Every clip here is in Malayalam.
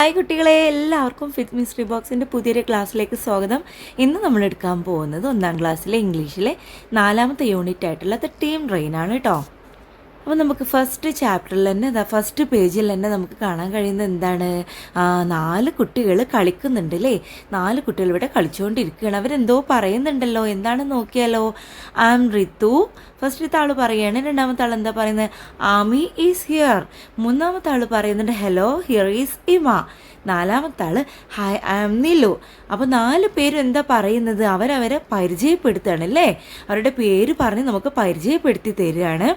ഹായ് കുട്ടികളെ എല്ലാവർക്കും ഫിറ്റ് മിസ്ട്രി ബോക്സിന്റെ പുതിയൊരു ക്ലാസ്സിലേക്ക് സ്വാഗതം. ഇന്ന് നമ്മൾ എടുക്കാൻ പോകുന്നത് ഒന്നാം ക്ലാസ്സിലെ ഇംഗ്ലീഷിലെ നാലാമത്തെ യൂണിറ്റ് ആയിട്ടുള്ള ദ ടീം റെയിൻ ആണ് കേട്ടോ അപ്പോൾ നമുക്ക് ഫസ്റ്റ് ചാപ്റ്ററിൽ തന്നെ അതാ ഫസ്റ്റ് പേജിൽ തന്നെ നമുക്ക് കാണാൻ കഴിയുന്നത് എന്താണ്? നാല് കുട്ടികൾ കളിക്കുന്നുണ്ട് അല്ലേ നാല് കുട്ടികൾ ഇവിടെ കളിച്ചുകൊണ്ടിരിക്കുകയാണ് അവരെന്തോ പറയുന്നുണ്ടല്ലോ? എന്താണ് നോക്കിയാലോ? ആം റിതു ഫസ്റ്റ് ആൾ പറയുകയാണ് രണ്ടാമത്തെ ആൾ എന്താ പറയുന്നത്? ആമി ഈസ് ഹിയർ മൂന്നാമത്തെ ആൾ പറയുന്നുണ്ട് ഹലോ ഹിയർ ഈസ് ഇമ നാലാമത്തെ ആൾ ഹൈ ഐ ആം നിലു അപ്പോൾ നാല് പേരും എന്താ പറയുന്നത്? അവരവരെ പരിചയപ്പെടുത്തുകയാണ് അല്ലേ അവരുടെ പേര് പറഞ്ഞ് നമുക്ക് പരിചയപ്പെടുത്തി തരികയാണ്.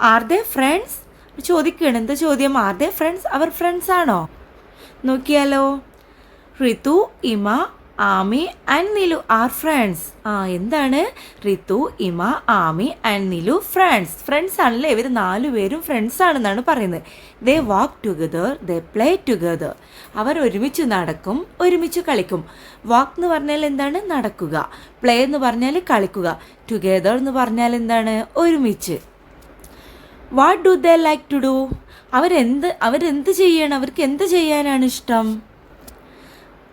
ആർ ദേ ഫ്രണ്ട്സ് ചോദിക്കുകയാണ്. എന്താ ചോദ്യം? ആർ ദേ ഫ്രണ്ട്സ് അവർ ഫ്രണ്ട്സ് ആണോ? നോക്കിയാലോ. Ritu Ima Ami and Nilu are friends ആ എന്താണ്? Ritu Ima Ami and Nilu friends friends ആണല്ലേ? ഇവർ നാലു പേരും ഫ്രണ്ട്സ് ആണെന്നാണ് പറയുന്നത്. They walk together they play together അവർ ഒരുമിച്ച് നടക്കും ഒരുമിച്ച് കളിക്കും. വാക്ക് എന്ന് പറഞ്ഞാൽ എന്താണ്? നടക്കുക. പ്ലേ എന്ന് പറഞ്ഞാൽ കളിക്കുക. ടുഗദർ എന്ന് പറഞ്ഞാൽ എന്താണ്? ഒരുമിച്ച്. What do they like to do അവരെന്ത് അവരെന്ത് ചെയ്യണം? അവർക്ക് എന്ത് ചെയ്യാനാണ് ഇഷ്ടം?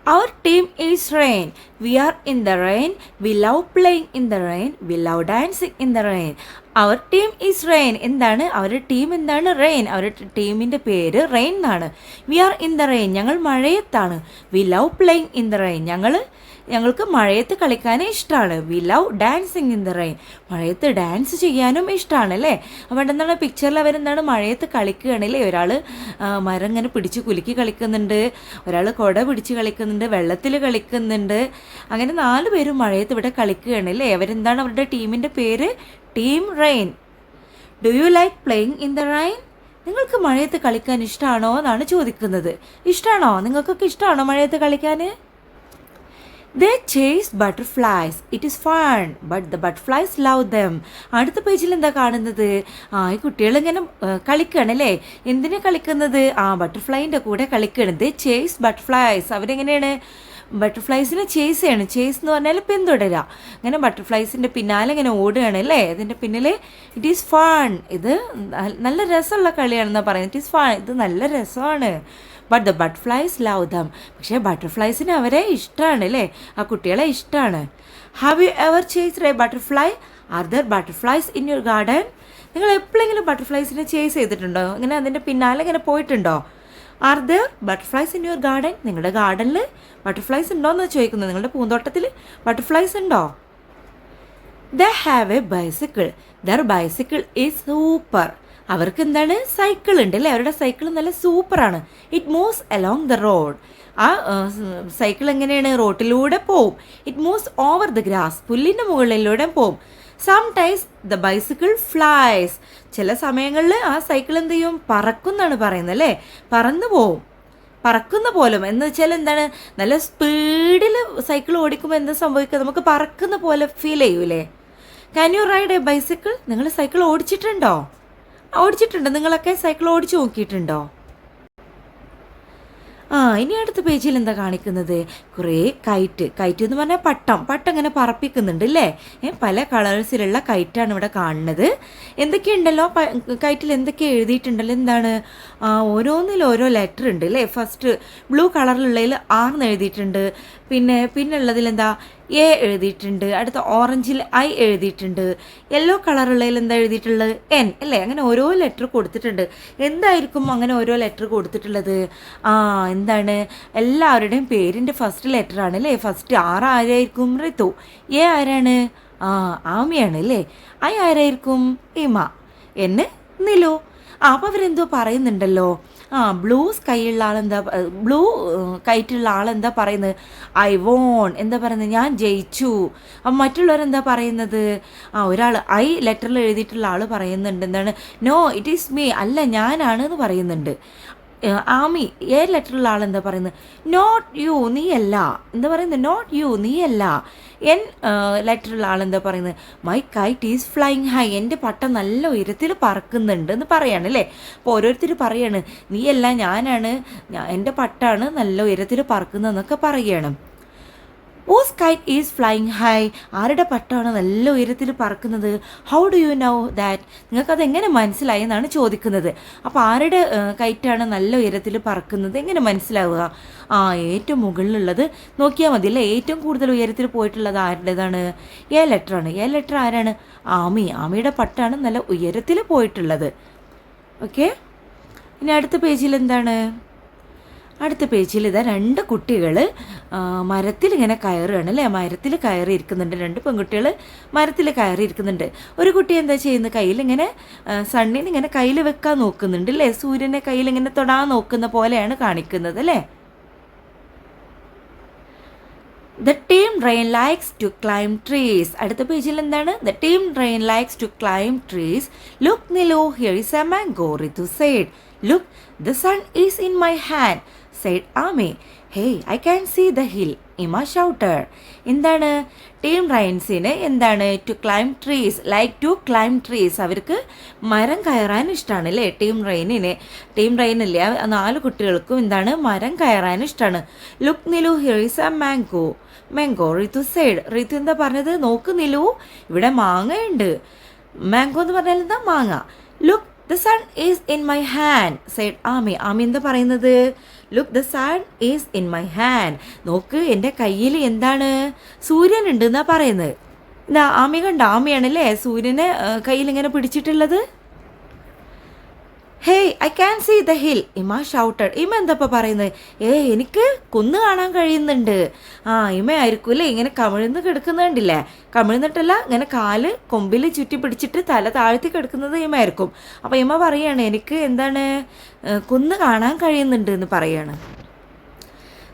അവർ team is rain we are in the rain we love playing in the rain we love dancing in the rain our team is rain എന്താണ്? അവരുടെ ടീം എന്താണ്? റെയിൻ അവരുടെ ടീമിന്റെ പേര് റെയിൻ എന്നാണ്. We are in the rain ഞങ്ങൾ മഴയത്താണ്. We love playing in the rain ഞങ്ങൾ ഞങ്ങൾക്ക് മഴയത്ത് കളിക്കാനും ഇഷ്ടമാണ് we love dancing in the rain മഴയത്ത് ഡാൻസ് ചെയ്യാനും ഇഷ്ടമാണ് അല്ലേ? അപ്പോൾ എന്താണ് പിക്ചറിൽ അവരെന്താണ് മഴയത്ത് കളിക്കുകയാണ് അല്ലേ? ഒരാൾ മരം ഇങ്ങനെ പിടിച്ച് കുലുക്കി കളിക്കുന്നുണ്ട്. ഒരാൾ കുട പിടിച്ച് കളിക്കുന്നുണ്ട്. വെള്ളത്തിൽ കളിക്കുന്നുണ്ട്. അങ്ങനെ നാല് പേരും മഴയത്ത് ഇവിടെ കളിക്കുകയാണ് അല്ലേ? അവരെന്താണ് അവരുടെ ടീമിന്റെ പേര്? Team rain do you like playing in the rain നിങ്ങൾക്ക് മഴയത്ത് കളിക്കാൻ ഇഷ്ടമാണോ എന്നാണ് ചോദിക്കുന്നത്. ഇഷ്ടമാണോ നിങ്ങൾക്കൊക്കെ ഇഷ്ടമാണോ മഴയത്ത് കളിക്കാൻ? They chase butterflies it is fun but the butterflies love them അടുത്ത പേജിൽ എന്താ കാണുന്നത്? ആ ഈ കുട്ടികൾ ഇങ്ങനെ കളിക്കുകയാണ് അല്ലേ? എന്തിനാണ് കളിക്കുന്നത്? ആ ബട്ടർഫ്ലൈന്റെ കൂടെ കളിക്കുകയാണ് ദേ ചേസ് ബട്ടർഫ്ലൈസ് അവരെങ്ങനെയാണ്? ബട്ടർഫ്ലൈസിനെ ചേസ് ചെയ്യണം. ചേസ് എന്ന് പറഞ്ഞാൽ പിന്തുടരുക. അങ്ങനെ ബട്ടർഫ്ലൈസിന്റെ പിന്നാലെ ഇങ്ങനെ ഓടുകയാണ് അല്ലേ? അതിന്റെ പിന്നിൽ ഇറ്റ് ഈസ് ഫൺ ഇത് നല്ല രസമുള്ള കളിയാണെന്നാണ് പറയുന്നത്. ഇറ്റ് ഈസ് ഫൺ ഇത് നല്ല രസമാണ്. But the butterflies love them പക്ഷേ ബട്ടർഫ്ലൈസിന് അവരെ ഇഷ്ടമാണ് അല്ലേ ആ കുട്ടികളെ ഇഷ്ടമാണ് have you ever chase a butterfly are there butterflies in your garden നിങ്ങൾ എപ്പോഴെങ്കിലും ബട്ടർഫ്ലൈസിനെ ചേസ് ചെയ്തിട്ടുണ്ടോ? ഇങ്ങനെ അതിന്റെ പിന്നാലെ ഇങ്ങനെ പോയിട്ടുണ്ടോ? Are there butterflies in your garden നിങ്ങളുടെ ഗാർഡനിൽ ബട്ടർഫ്ലൈസ് ഉണ്ടോ എന്ന് ചോദിക്കുന്നത് നിങ്ങളുടെ പൂന്തോട്ടത്തിൽ ബട്ടർഫ്ലൈസ് ഉണ്ടോ? They have a bicycle their bicycle is super അവർക്ക് എന്താണ് സൈക്കിൾ ഉണ്ട് അല്ലേ അവരുടെ സൈക്കിൾ നല്ല സൂപ്പറാണ്. It moves along the road ആ സൈക്കിൾ എങ്ങനെയാണ്? റോട്ടിലൂടെ പോവും. It moves over the grass പുല്ലിന്റെ മുകളിലൂടെ പോവും. Sometimes the bicycle flies ചില സമയങ്ങളിൽ ആ സൈക്കിൾ എന്ത് ചെയ്യും? പറക്കുന്നാണ് പറയുന്നത് അല്ലേ? പറന്നു പോവും. പറക്കുന്ന പോലും. എന്ന് വെച്ചാൽ എന്താണ്? നല്ല സ്പീഡിൽ സൈക്കിൾ ഓടിക്കുമ്പോൾ എന്താ സംഭവിക്കുക നമുക്ക് പറക്കുന്ന പോലെ ഫീൽ ചെയ്യൂലേ? Can you ride a bicycle നിങ്ങൾ സൈക്കിൾ ഓടിച്ചിട്ടുണ്ടോ? ഓടിച്ചിട്ടുണ്ടോ. നിങ്ങളൊക്കെ സൈക്കിൾ ഓടിച്ചു നോക്കിയിട്ടുണ്ടോ? ആ ഇനി അടുത്ത പേജിൽ എന്താ കാണിക്കുന്നത്? കുറേ കൈറ്റ്. കൈറ്റ് എന്ന് പറഞ്ഞാൽ പട്ടം. പട്ടം ഇങ്ങനെ പറപ്പിക്കുന്നുണ്ട് അല്ലേ പല കളേഴ്സിലുള്ള കൈറ്റാണ് ഇവിടെ കാണുന്നത്. എന്തൊക്കെയുണ്ടല്ലോ? കൈറ്റിൽ എന്തൊക്കെ എഴുതിയിട്ടുണ്ടല്ലോ? എന്താണ്? ആ, ഓരോന്നിലും ഓരോ ലെറ്റർ ഉണ്ട് അല്ലേ ഫസ്റ്റ് ബ്ലൂ കളറിലുള്ളതിൽ ആർന്ന് എഴുതിയിട്ടുണ്ട്. പിന്നെ പിന്നെ ഉള്ളതിൽ എന്താ? എ എഴുതിയിട്ടുണ്ട് അടുത്ത ഓറഞ്ചിൽ ഐ എഴുതിയിട്ടുണ്ട് യെല്ലോ കളറുള്ളതിൽ എന്താ എഴുതിയിട്ടുള്ളത്? എൻ അല്ലേ? അങ്ങനെ ഓരോ ലെറ്റർ കൊടുത്തിട്ടുണ്ട്. എന്തായിരിക്കും അങ്ങനെ ഓരോ ലെറ്റർ കൊടുത്തിട്ടുള്ളത്? ആ എന്താണ്? എല്ലാവരുടെയും പേരിന്റെ ഫസ്റ്റ് ലെറ്റർ ആണ് അല്ലേ? ഫസ്റ്റ് ആർ ആരായിരിക്കും? ഋതു എ ആരാണ്? ആ ആമിയാണ് അല്ലേ? ഐ ആരായിരിക്കും? ഇമ എന്നെ നിലു. ആ അപ്പോൾ അവരെന്തോ പറയുന്നുണ്ടല്ലോ? ആ ബ്ലൂ സ്കൈയുള്ള ആളെന്താ ബ്ലൂ കൈറ്റുള്ള ആളെന്താ പറയുന്നത്? I won. എന്താ പറയുന്നത്? ഞാൻ ജയിച്ചു. അപ്പം മറ്റുള്ളവരെന്താ പറയുന്നത്? ആ ഒരാൾ ഐ ലെറ്ററിൽ എഴുതിയിട്ടുള്ള ആൾ പറയുന്നുണ്ട്. എന്താണ്? No it is me. അല്ല ഞാനാണ് എന്ന് പറയുന്നുണ്ട്. ആമി ഏ ലെറ്ററുള്ള ആൾ എന്താ പറയുന്നത്? നോട്ട് യു നീ അല്ല എന്താ പറയുന്നത്? നോട്ട് യു നീ അല്ല എൻ ലെറ്ററുള്ള ആൾ എന്താ പറയുന്നത്? My kite is flying high എന്റെ പട്ടം നല്ല ഉയരത്തിൽ പറക്കുന്നുണ്ട് എന്ന് പറയാണ് അല്ലേ? അപ്പോൾ ഓരോരുത്തർ പറയാണ് നീയല്ല ഞാനാണ് എന്റെ പട്ടാണ് നല്ല ഉയരത്തിൽ പറക്കുന്നതെന്നൊക്കെ പറയണം. Whose kite is flying high ആരുടെ പട്ടമാണ് നല്ല ഉയരത്തിൽ പറക്കുന്നത്? How do you know that നിങ്ങൾക്കത് എങ്ങനെ മനസ്സിലായി എന്നാണ് ചോദിക്കുന്നത്. അപ്പോൾ ആരുടെ കൈറ്റാണ് നല്ല ഉയരത്തിൽ പറക്കുന്നത്? എങ്ങനെ മനസ്സിലാവുക? ആ ഏറ്റവും മുകളിലുള്ളത് നോക്കിയാൽ മതി അല്ലേ? ഏറ്റവും കൂടുതൽ ഉയരത്തിൽ പോയിട്ടുള്ളത് ആരുടേതാണ്? എ ലെറ്ററാണ് എ ലെറ്റർ ആരാണ്? ആമി. ആമിയുടെ പട്ടാണ് നല്ല ഉയരത്തിൽ പോയിട്ടുള്ളത്. ഓക്കെ ഇനി അടുത്ത പേജിൽ എന്താണ്? അടുത്ത പേജിൽ ഇതാ രണ്ട് കുട്ടികൾ മരത്തിൽ ഇങ്ങനെ കയറുകയാണ് അല്ലേ? മരത്തിൽ കയറി ഇരിക്കുന്നുണ്ട് രണ്ട് പെൺകുട്ടികൾ മരത്തിൽ കയറി ഇരിക്കുന്നുണ്ട് ഒരു കുട്ടി എന്താ ചെയ്യുന്നത്? കയ്യിൽ ഇങ്ങനെ സണ്ണിന് ഇങ്ങനെ കയ്യിൽ വെക്കാൻ നോക്കുന്നുണ്ട് അല്ലേ? സൂര്യനെ കയ്യിൽ ഇങ്ങനെ തൊടാൻ നോക്കുന്ന പോലെയാണ് കാണിക്കുന്നത് അല്ലേ? The team rain likes to climb trees അടുത്ത പേജിൽ എന്താണ്? The team rain likes to climb trees look Nilu here is a mango Ritu said look the sun is in my hand said Ami hey I can see the hill Ima shouted എന്താണ് ടീം റൈൻസിന് എന്താണ് to climb trees like to climb trees അവർക്ക് മരം കയറാൻ ഇഷ്ടമാണ് അല്ലേ ടീം റെയിനിന് ടീം റെയിനില്ലേ ആ നാല് കുട്ടികൾക്കും എന്താണ് മരം കയറാൻ ഇഷ്ടമാണ് look Nilu here's a mango mango Ritu said Ritu എന്താ പറഞ്ഞത്? നോക്ക് നിലു ഇവിടെ മാങ്ങയുണ്ട്. മാംഗോ എന്ന് പറഞ്ഞാൽ എന്താ? മാങ്ങ. Look the sun is in my hand said Ami. Ami എന്താ പറയുന്നത്? Look the sun is in my hand നോക്ക് എന്റെ കയ്യിൽ എന്താണ്? സൂര്യൻ ഉണ്ട് എന്നാ പറയുന്നത്. എന്താ ആമി കണ്ട? ആമിയാണല്ലേ സൂര്യനെ കയ്യിൽ ഇങ്ങനെ പിടിച്ചിട്ടുള്ളത്? Hey I can see the hill Ima shouted Ima എന്താ പറയുന്നത് ഏ എനിക്ക് കുന്ന് കാണാൻ കഴിയുന്നുണ്ട്. ആ ഇമ ആയിരിക്കും അല്ലേ ഇങ്ങനെ കമിഴ്ന്ന് കിടക്കുന്നുണ്ടില്ലേ കമിഴ്ന്നിട്ടല്ല ഇങ്ങനെ കാൽ കൊമ്പിൽ ചുറ്റി പിടിച്ചിട്ട് തല താഴ്ത്തി കിടക്കുന്നത് ഇമയായിരിക്കും അപ്പോൾ ഇമ പറയാണ് എനിക്ക് എന്താണ് കുന്ന് കാണാൻ കഴിയുന്നുണ്ട് എന്ന് പറയാണ്.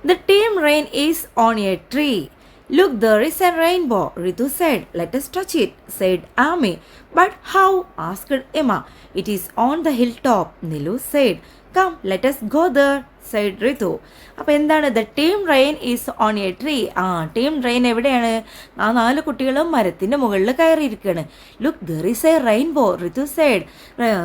The team rain is on a tree Look, there is a rainbow, Ritu said. Let us touch it, said Ami. But how? asked Emma. It is on the hilltop, Nilu said. Come, let us go there, said Ritu അപ്പോൾ എന്താണ്? The team rain is on a tree ആ ടീം റെയിൻ എവിടെയാണ്? ആ നാല് കുട്ടികളും മരത്തിന്റെ മുകളിൽ കയറിയിരിക്കുകയാണ്. Look there is a rainbow Ritu said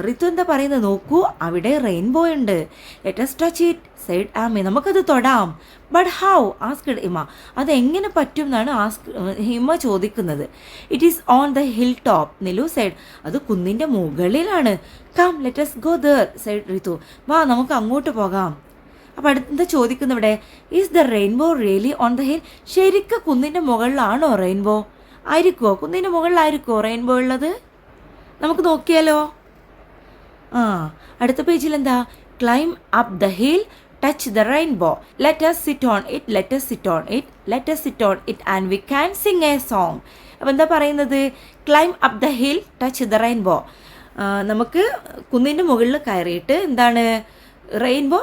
Ritu എന്താ പറയുന്നത്? നോക്കൂ അവിടെ റെയിൻബോ ഉണ്ട്. Let's touch it said Ami നമുക്കത് തൊടാം. ബട്ട് ഹൗ ആസ്ക്ഡ് ഇമ അതെങ്ങനെ പറ്റും എന്നാണ് ആസ്ക് ഹിമ ചോദിക്കുന്നത്. It is on the hill top Nilu said അത് കുന്നിന്റെ മുകളിലാണ്. Come let's go there said Ritu വാ നമുക്ക് അങ്ങോട്ട് പോകാം. അപ്പോൾ അടുത്ത ചോദിക്കുന്നു ഇവിടെ is the rainbow really on the hill ശരിക്കും കുന്നിന്റെ മുകളിലാണോ റെയിൻബോ ആയിരിക്കുമോ കുന്നിന്റെ മുകളിലായിരിക്കുമോ റെയിൻബോ ഉള്ളത്? നമുക്ക് നോക്കിയാലോ? ആ അടുത്ത പേജിൽ എന്താ? Climb up the hill touch the rainbow let's sit on it let's sit on it let's sit on it and we can sing a song അപ്പോൾ എന്താ പറയുന്നത്? Climb up the hill touch the rainbow നമുക്ക് കുന്നിന്റെ മുകളിൽ കയറിയിട്ട് എന്താണ്? റെയിൻബോ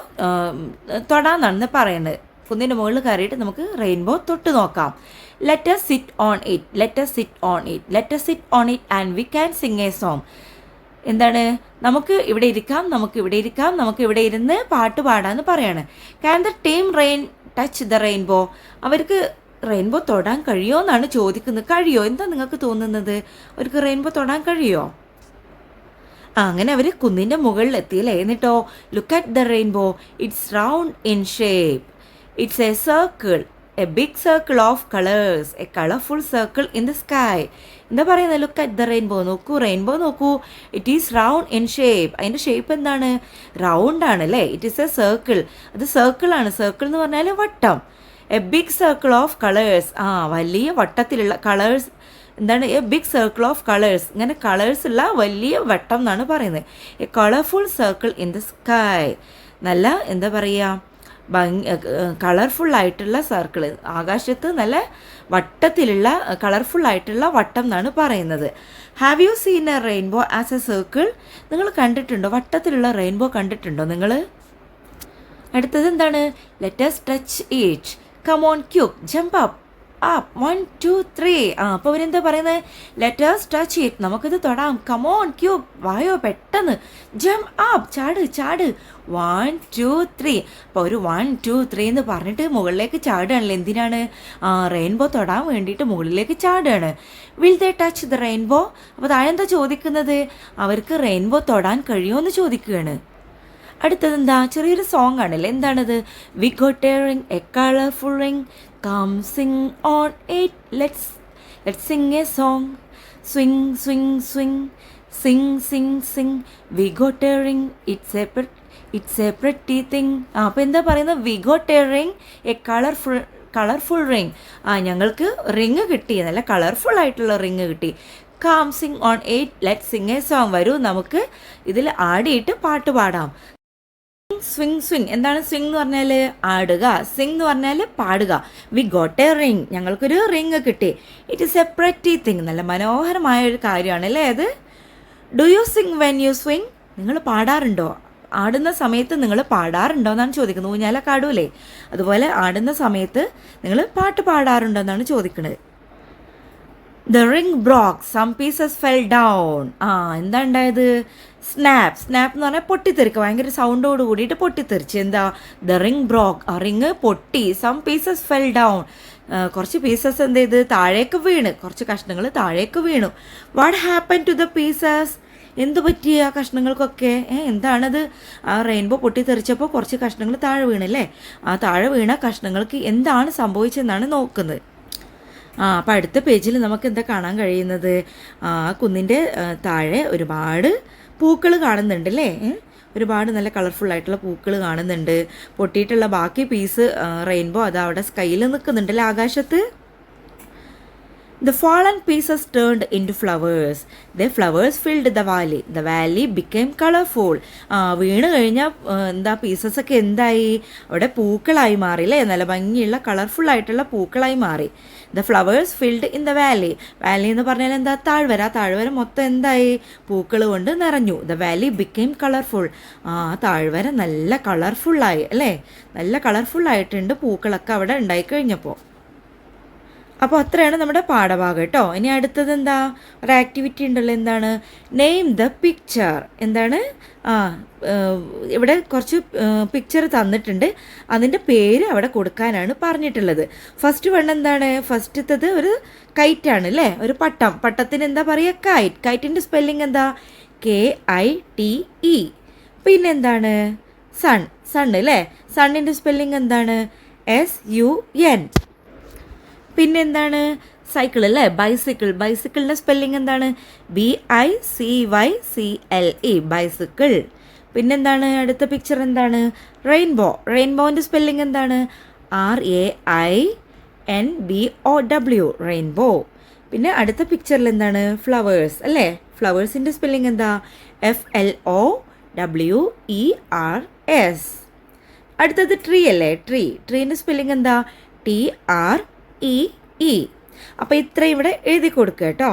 തൊടാന്നാണ് പറയുന്നത് കുന്നിന്റെ മുകളിൽ കയറിയിട്ട് നമുക്ക് റെയിൻബോ തൊട്ട് നോക്കാം. Let's sit on it let's sit on it let's sit on it and we can sing a song എന്താണ്? നമുക്ക് ഇവിടെ ഇരിക്കാം നമുക്ക് ഇവിടെ ഇരിക്കാം നമുക്ക് ഇവിടെ ഇരുന്ന് പാട്ട് പാടാന്ന് പറയാണ്. Can the team rain touch the rainbow അവർക്ക് റെയിൻബോ തൊടാൻ കഴിയുമോ എന്നാണ് ചോദിക്കുന്നത്. കഴിയോ? എന്താ നിങ്ങൾക്ക് തോന്നുന്നത്? അവർക്ക് റെയിൻബോ തൊടാൻ കഴിയുമോ അങ്ങനെ അവർ കുന്നിന്റെ മുകളിൽ എത്തിയില്ലേ? എന്നിട്ടോ look at the rainbow it's round in shape it's a circle a big circle of colours a colourful circle in the sky എന്താ പറയുന്നത് ലുക്ക് അറ്റ് ദ റെയിൻബോ നോക്കൂ റെയിൻബോ നോക്കൂ. It is round in shape അതിന്റെ ഷേപ്പ് എന്താണ്? റൗണ്ട് ആണ് അല്ലേ? ഇറ്റ് ഈസ് എ സർക്കിൾ അത് സർക്കിളാണ് സർക്കിൾ എന്ന് പറഞ്ഞാൽ വട്ടം. A big circle of colours ആ വലിയ വട്ടത്തിലുള്ള കളേഴ്സ് എന്താണ് a big circle of colours ഇങ്ങനെ കളേഴ്സ് ഉള്ള വലിയ വട്ടം എന്നാണ് പറയുന്നത്. A colourful circle in the sky നല്ല എന്താ പറയുക ഭംഗി കളർഫുൾ ആയിട്ടുള്ള സർക്കിൾ ആകാശത്ത് നല്ല വട്ടത്തിലുള്ള കളർഫുൾ ആയിട്ടുള്ള വട്ടം എന്നാണ് പറയുന്നത്. Have you seen a rainbow as a circle നിങ്ങൾ കണ്ടിട്ടുണ്ടോ? വട്ടത്തിലുള്ള റെയിൻബോ കണ്ടിട്ടുണ്ടോ നിങ്ങൾ? അടുത്തത് എന്താണ്? Let's touch it come on cube jump up up one two three ആ അപ്പോൾ അവരെന്താ പറയുന്നത് ലെറ്റേഴ്സ് ടച്ച് ഇറ്റ് നമുക്കിത് തൊടാം. കമോൺ ക്യൂബ് വായോ പെട്ടെന്ന്. ജം അപ്പ് ചാട് ചാട്. വൺ ടു ത്രീ അപ്പോൾ ഒരു വൺ ടു ത്രീ എന്ന് പറഞ്ഞിട്ട് മുകളിലേക്ക് ചാടുകയാണല്ലോ. എന്തിനാണ്? ആ റെയിൻബോ തൊടാൻ വേണ്ടിയിട്ട് മുകളിലേക്ക് ചാടുകയാണ്. Will they touch the rainbow അപ്പോൾ താഴെന്താ ചോദിക്കുന്നത്? അവർക്ക് റെയിൻബോ തൊടാൻ കഴിയുമോ എന്ന് ചോദിക്കുകയാണ്. അടുത്തത് എന്താ ചെറിയൊരു സോങ് ആണല്ലേ? എന്താണത്? We got a colourful ring come sing on it let's let sing a song swing swing swing sing sing sing we got a ring it's a it's a pretty thing ആ അപ്പോൾ എന്താ പറയുന്നത്? We got a ring colourful colourful ring ആ ഞങ്ങൾക്ക് റിങ് കിട്ടി. നല്ല കളർഫുൾ ആയിട്ടുള്ള റിങ് കിട്ടി. Come sing on it let sing a song വരൂ നമുക്ക് ഇതിൽ ആടിയിട്ട് പാട്ട് പാടാം. സ്വിങ് സ്വിങ് എന്താണ് സ്വിങ് എന്ന് പറഞ്ഞാൽ ആടുക. സ്വിങ് എന്ന് പറഞ്ഞാൽ പാടുക. വി ഗോട്ട് എ റിങ് ഞങ്ങൾക്കൊരു റിങ് കിട്ടി. It is a pretty thing നല്ല മനോഹരമായ ഒരു കാര്യമാണ് അല്ലേ അത്? Do you sing when you swing നിങ്ങൾ പാടാറുണ്ടോ? ആടുന്ന സമയത്ത് നിങ്ങൾ പാടാറുണ്ടോ എന്നാണ് ചോദിക്കുന്നത്. ഊഞ്ഞാലൊക്കെ ആടൂലേ. അതുപോലെ ആടുന്ന സമയത്ത് നിങ്ങൾ പാട്ട് പാടാറുണ്ടോ എന്നാണ് ചോദിക്കുന്നത് the ring broke some pieces fell down ആ എന്താ ഉണ്ടായത്? സ്നാപ്പ് സ്നാപ്പ് എന്ന് പറഞ്ഞാൽ പൊട്ടിത്തെറിക്കുക ഭയങ്കര സൗണ്ടോട് കൂടിയിട്ട് പൊട്ടിത്തെറിച്ച്. എന്താ? ദ റിംഗ് ബ്രോക്ക് ആ റിങ് പൊട്ടി. സം പീസസ് ഫെൽ ഡൗൺ കുറച്ച് പീസസ് എന്ത് ചെയ്ത്? താഴേക്ക് വീണ്. കുറച്ച് കഷ്ണങ്ങൾ താഴേക്ക് വീണു. What happen to the pieces എന്ത് പറ്റി ആ കഷ്ണങ്ങൾക്കൊക്കെ? ഏ എന്താണത്? ആ റെയിൻബോ പൊട്ടിത്തെറിച്ചപ്പോൾ കുറച്ച് കഷ്ണങ്ങൾ താഴെ വീണല്ലേ? ആ താഴെ വീണ കഷ്ണങ്ങൾക്ക് എന്താണ് സംഭവിച്ചതെന്നാണ് നോക്കുന്നത്. ആ അപ്പം അടുത്ത പേജിൽ നമുക്ക് എന്താ കാണാൻ കഴിയുന്നത്? ആ കുന്നിന്റെ താഴെ ഒരുപാട് പൂക്കൾ കാണുന്നുണ്ട് അല്ലേ? ഒരുപാട് നല്ല കളർഫുൾ ആയിട്ടുള്ള പൂക്കൾ കാണുന്നുണ്ട്. പൊട്ടിയിട്ടുള്ള ബാക്കി പീസ് റെയിൻബോ അത് അവിടെ സ്കൈയിൽ നിൽക്കുന്നുണ്ടല്ലേ ആകാശത്ത്? The fallen pieces turned into flowers. The flowers filled the valley. The valley became colorful. വീണ് കഴിഞ്ഞാൽ എന്താ പീസസ് ഒക്കെ എന്തായി? അവിടെ പൂക്കളായി മാറി അല്ലേ? നല്ല ഭംഗിയുള്ള കളർഫുൾ ആയിട്ടുള്ള പൂക്കളായി മാറി. The flowers filled in the valley valley എന്ന് പറഞ്ഞാൽ എന്താ? താഴ്വര. താഴ്വര മൊത്തം എന്തായി? പൂക്കൾ കൊണ്ട് നിറഞ്ഞു. ദ വാലി ബിക്കെയിം കളർഫുൾ ആ താഴ്വര നല്ല കളർഫുള്ളായി അല്ലേ? നല്ല കളർഫുള്ളായിട്ടുണ്ട് പൂക്കളൊക്കെ അവിടെ ഉണ്ടായി കഴിഞ്ഞപ്പോൾ അപ്പോൾ അത്രയാണ് നമ്മുടെ പാഠഭാഗം കേട്ടോ. ഇനി അടുത്തത് എന്താ? ഒരു ആക്ടിവിറ്റി ഉണ്ടല്ലോ എന്താണ്? നെയിം ദ പിക്ചർ എന്താണ്? ആ ഇവിടെ കുറച്ച് പിക്ചർ തന്നിട്ടുണ്ട്. അതിന്റെ പേര് അവിടെ കൊടുക്കാനാണ് പറഞ്ഞിട്ടുള്ളത്. ഫസ്റ്റ് വൺ എന്താണ്? ഫസ്റ്റത്തത് ഒരു കൈറ്റാണ് അല്ലേ ഒരു പട്ടം. പട്ടത്തിന് എന്താ പറയുക കൈറ്റ് കൈറ്റിന്റെ സ്പെല്ലിംഗ് എന്താ? കെ ഐ ടി ഇ പിന്നെന്താണ്? സൺ സൺ അല്ലേ സണ്ണിന്റെ സ്പെല്ലിംഗ് എന്താണ്? എസ് യു എൻ പിന്നെന്താണ്? സൈക്കിൾ അല്ലേ? ബൈസിക്കിൾ ബൈസിക്കിളിന്റെ സ്പെല്ലിംഗ് എന്താണ്? B I C Y C L E bicycle പിന്നെന്താണ്? അടുത്ത പിക്ചർ എന്താണ്? റെയിൻബോ റെയിൻബോന്റെ സ്പെല്ലിംഗ് എന്താണ്? R A I N B O W rainbow പിന്നെ അടുത്ത പിക്ചറിൽ എന്താണ്? ഫ്ലവേഴ്സ് അല്ലേ? ഫ്ലവേഴ്സിന്റെ സ്പെല്ലിംഗ് എന്താ? F L O W E R S അടുത്തത് ട്രീ അല്ലേ? ട്രീ ട്രീന്റെ സ്പെല്ലിംഗ് എന്താ? T R E E. അപ്പോൾ ഇത്രയും ഇവിടെ എഴുതി കൊടുക്കുക കേട്ടോ.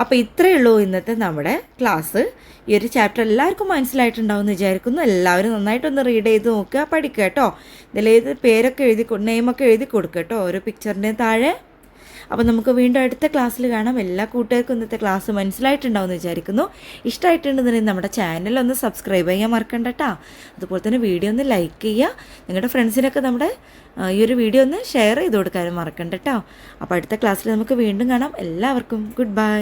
അപ്പോൾ ഇത്രയേ ഉള്ളൂ ഇന്നത്തെ നമ്മുടെ ക്ലാസ്. ഈ ഒരു ചാപ്റ്റർ എല്ലാവർക്കും മനസ്സിലായിട്ടുണ്ടാവും എന്ന് വിചാരിക്കുന്നു. എല്ലാവരും നന്നായിട്ടൊന്ന് റീഡ് ചെയ്ത് നോക്കുക പഠിക്കുക കേട്ടോ. ഇതിലേത് പേരൊക്കെ എഴുതി നെയിമൊക്കെ എഴുതി കൊടുക്കുക കേട്ടോ. ഓരോ പിക്ചറിന്റെയും താഴെ. അപ്പോൾ നമുക്ക് വീണ്ടും അടുത്ത ക്ലാസ്സിൽ കാണാം. എല്ലാ കൂട്ടുകാർക്കും ഇന്നത്തെ ക്ലാസ് മനസ്സിലായിട്ടുണ്ടാവുമെന്ന് വിചാരിക്കുന്നു. ഇഷ്ടമായിട്ടുണ്ടെന്നുണ്ടെങ്കിൽ നമ്മുടെ ചാനൽ ഒന്ന് സബ്സ്ക്രൈബ് ചെയ്യാൻ മറക്കണ്ട കേട്ടോ അതുപോലെ തന്നെ വീഡിയോ ഒന്ന് ലൈക്ക് ചെയ്യുക. നിങ്ങളുടെ ഫ്രണ്ട്സിനൊക്കെ നമ്മുടെ ഈ ഒരു വീഡിയോ ഒന്ന് ഷെയർ ചെയ്ത് കൊടുക്കാനും മറക്കണ്ട കേട്ടോ അപ്പോൾ അടുത്ത ക്ലാസ്സിൽ നമുക്ക് വീണ്ടും കാണാം. എല്ലാവർക്കും ഗുഡ് ബൈ